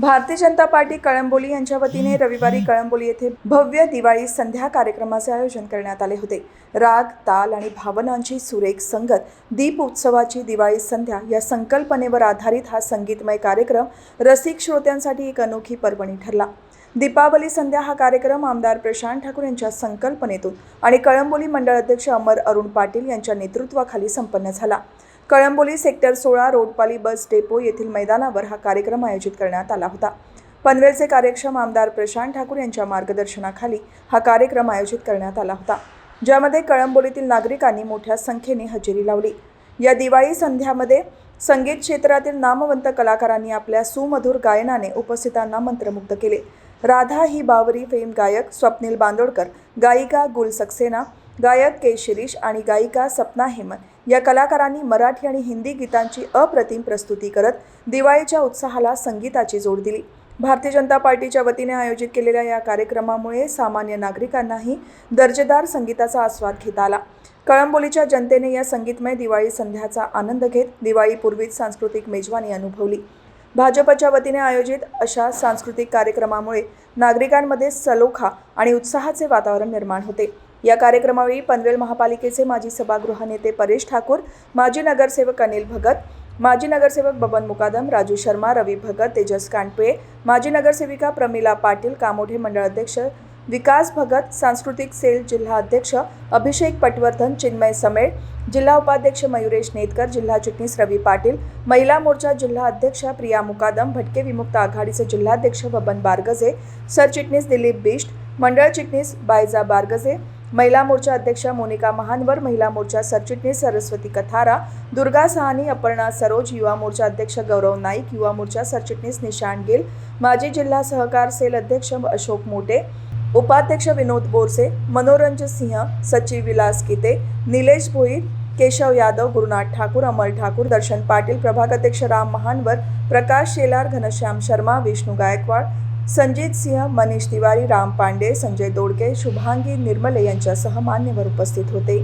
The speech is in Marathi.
भारतीय जनता पार्टी कळंबोली यांच्या वतीने रविवारी कळंबोली येथे भव्य दिवाळी संध्या कार्यक्रमाचे आयोजन करण्यात आले होते. राग ताल आणि भावनांची सुरेख संगत दीप उत्सवाची दिवाळी संध्या या संकल्पनेवर आधारित हा संगीतमय कार्यक्रम रसिक श्रोत्यांसाठी एक अनोखी पर्वणी ठरला. दीपावली संध्या हा कार्यक्रम आमदार प्रशांत ठाकूर यांच्या संकल्पनेतून आणि कळंबोली मंडळ अध्यक्ष अमर अरुण पाटील यांच्या नेतृत्वाखाली संपन्न झाला. कळंबोली सेक्टर सोळा रोडपाली बस डेपो येथील मैदानावर हा कार्यक्रम आयोजित करण्यात आला होता. पनवेलचे कार्यक्षम आमदार प्रशांत ठाकूर यांच्या मार्गदर्शनाखाली हा कार्यक्रम आयोजित करण्यात आला होता ज्यामध्ये कळंबोलीतील नागरिकांनी मोठ्या संख्येने हजेरी लावली. या दिवाळी संध्यामध्ये संगीत क्षेत्रातील नामवंत कलाकारांनी आपल्या सुमधुर गायनाने उपस्थितांना मंत्रमुग्ध केले. राधा ही बावरी फेम गायक स्वप्नील बांदोडकर गायिका गुल सक्सेना गायक के शिरीष आणि गायिका सपना हेमन या कलाकारांनी मराठी आणि हिंदी गीतांची अप्रतिम प्रस्तुती करत दिवाळीच्या उत्साहाला संगीताची जोड दिली. भारतीय जनता पार्टीच्या वतीने आयोजित केलेल्या या कार्यक्रमामुळे सामान्य नागरिकांनाही दर्जेदार संगीताचा आस्वाद घेता आला. कळंबोलीच्या जनतेने या संगीतमय दिवाळी संध्याचा आनंद घेत दिवाळीपूर्वीच सांस्कृतिक मेजवानी अनुभवली. भाजपच्या वतीने आयोजित अशा सांस्कृतिक कार्यक्रमामुळे नागरिकांमध्ये सलोखा आणि उत्साहाचे वातावरण निर्माण होते. या कार्यक्रमावेळी पनवेल महापालिकेचे माजी सभागृह नेते परेश ठाकूर माजी नगरसेवक अनिल भगत माजी नगरसेवक बबन मुकादम राजू शर्मा रवी भगत तेजस कांडपे माजी नगरसेविका प्रमिला पाटील कामोठे मंडळ अध्यक्ष विकास भगत सांस्कृतिक सेल जिल्हा अध्यक्ष अभिषेक पटवर्धन चिन्मय समेळ जिल्हा उपाध्यक्ष मयुरेश नेतकर जिल्हा चिटणीस रवी पाटील महिला मोर्चा जिल्हा अध्यक्ष प्रिया मुकादम भटके विमुक्त आघाडीचे जिल्हाध्यक्ष बबन बारगजे सरचिटणीस दिलीप बिष्ट मंडळ चिटणीस बायजा बारगजे महिला मोर्चा अध्यक्षा मोनिका महानवर महिला मोर्चा सरचिटणीस सरस्वती कथारा दुर्गा सहानी अपर्णा सरोज युवा मोर्चा अध्यक्ष गौरव नाईक युवा मोर्चा सरचिटणीस निशाण गिल माजी जिल्हा सहकार सेल अध्यक्ष अशोक मोटे उपाध्यक्ष विनोद बोरसे मनोरंजन सिंह सचिव विलास किते निलेश भोईर केशव यादव गुरुनाथ ठाकूर अमल ठाकूर दर्शन पाटील प्रभाग अध्यक्ष राम महानवर प्रकाश शेलार घनश्याम शर्मा विष्णू गायकवाड संजित सिंह मनीष तिवारी राम पांडे संजय दोडके शुभांगी निर्मले यांच्यासह मान्यवर उपस्थित होते.